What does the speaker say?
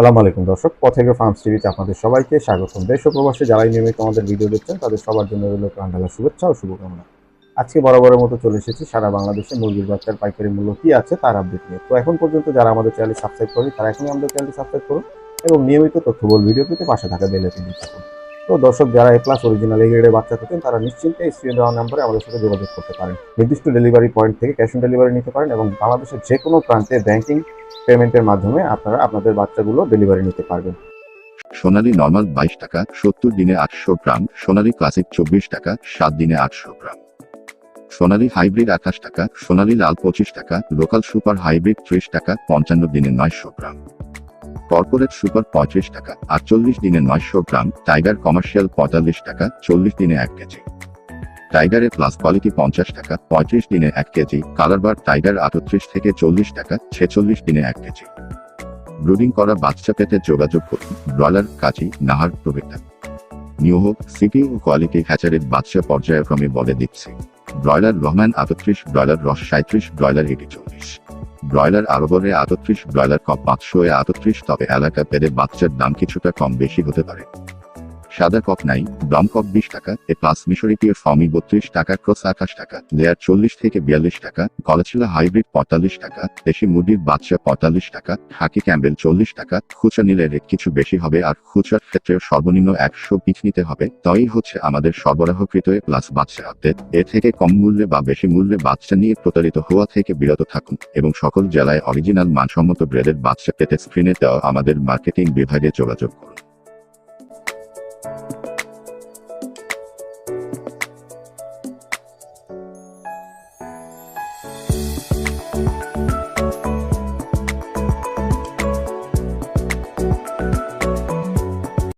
সালাম আলাইকুম দর্শক পথেগ্র ফার্মস টিভিতে আপনাদের সবাইকে স্বাগতম। দেশ ও প্রবাসে যারাই নিয়মিত আমাদের ভিডিও দেখছেন, তাদের সবার জন্য রইল প্রাণঢালা শুভেচ্ছা ও শুভকামনা। আজকে বরাবরের মতো চলে এসেছি, সারা বাংলাদেশে মুরগির বাচ্চার পাইকারি মূল্য কি আছে তার আপডেট নিয়ে। তো এখন পর্যন্ত যারা আমাদের চ্যানেল সাবস্ক্রাইব করেনি তারা এখনই আমাদের চ্যানেলটি সাবস্ক্রাইব করুন এবং নিয়মিত তথ্যবল ভিডিও পেতে পাশে থাকা বেল আইকনটি থাকুন। তো দর্শক, যারা এ প্লাস অরিজিনাল এগ্রেডের বাচ্চা থাকেন, তারা নিশ্চিন্তে স্ক্রিন দেওয়া নম্বরে আমাদের সাথে যোগাযোগ করতে পারেন। নির্দিষ্ট ডেলিভারি পয়েন্ট থেকে ক্যাশ অন ডেলিভারি নিতে পারেন এবং বাংলাদেশের যে কোনো প্রান্তে ব্যাংকিং পেমেন্টের মাধ্যমে আপনারা আপনাদের বাচ্চাগুলো ডেলিভারি নিতে পারবেন। সোনালী নর্মাল বাইশ টাকা, সত্তর দিনে আটশো গ্রাম, সোনালী ক্লাসিক চব্বিশ টাকা, সাত দিনে আটশো গ্রাম। সোনালী হাইব্রিড আঠাশ টাকা, সোনালী লাল পঁচিশ টাকা, লোকাল সুপার হাইব্রিড ত্রিশ টাকা, পঞ্চান্ন দিনে নয়শো গ্রাম। কর্পোরেট সুপার পঁয়ত্রিশ টাকা, আটচল্লিশ দিনে নয়শো গ্রাম, টাইগার কমার্শিয়াল পঁয়তাল্লিশ টাকা, চল্লিশ দিনে এক কেজি। টাইগারের প্লাস কোয়ালিটি পঞ্চাশ টাকা, পঁয়ত্রিশ দিনে এক কেজি কালারবার টাইগার আটত্রিশ থেকে চল্লিশ টাকা, ছেচল্লিশ দিনে এক কেজি। ব্রুডিং করা বাচ্চা পেতে যোগাযোগ করুন ব্রয়লার কাজী নাহার প্রভৃতা নিউ হোক সিপি ও কোয়ালিটি হ্যাচারের বাচ্চা পর্যায়ক্রমে বলে দিচ্ছে। ব্রয়লার রহমান আটত্রিশ ব্রয়লার রস সাঁত্রিশ ব্রয়লার এটি চল্লিশ। ব্রয়লার আরবরে আটত্রিশ ব্রয়লার কপ পাঁচশো এ আটত্রিশ, তবে এলাকা পেলে বাচ্চার দাম কিছুটা কম বেশি হতে পারে। সাদা কক নাই ব্রাউন কক বিশ টাকা, এ প্লাস মিশরিটির ফর্মি বত্রিশ টাকা ক্রস আঠাশ টাকা লেয়ার চল্লিশ থেকে বিয়াল্লিশ টাকা কলাচিলা হাইব্রিড পঁয়তাল্লিশ টাকা, দেশি মুরগির বাচ্চা পঁয়তাল্লিশ টাকা, হাকি ক্যাম্বেল চল্লিশ টাকা, খুচরা নিলে রেট কিছু বেশি হবে আর খুচরার ক্ষেত্রে সর্বনিম্ন একশো পিস নিতে হবে তাই হচ্ছে আমাদের সরবরাহকৃত এ প্লাস বাচ্চা আপডেট এর থেকে কম মূল্যে বা বেশি মূল্যে বাচ্চা নিয়ে প্রতারিত হওয়া থেকে বিরত থাকুন, এবং সকল জেলায় অরিজিনাল মানসম্মত ব্রেডের বাচ্চা পেতে স্ক্রিনে দেওয়া আমাদের মার্কেটিং বিভাগে যোগাযোগ করুন।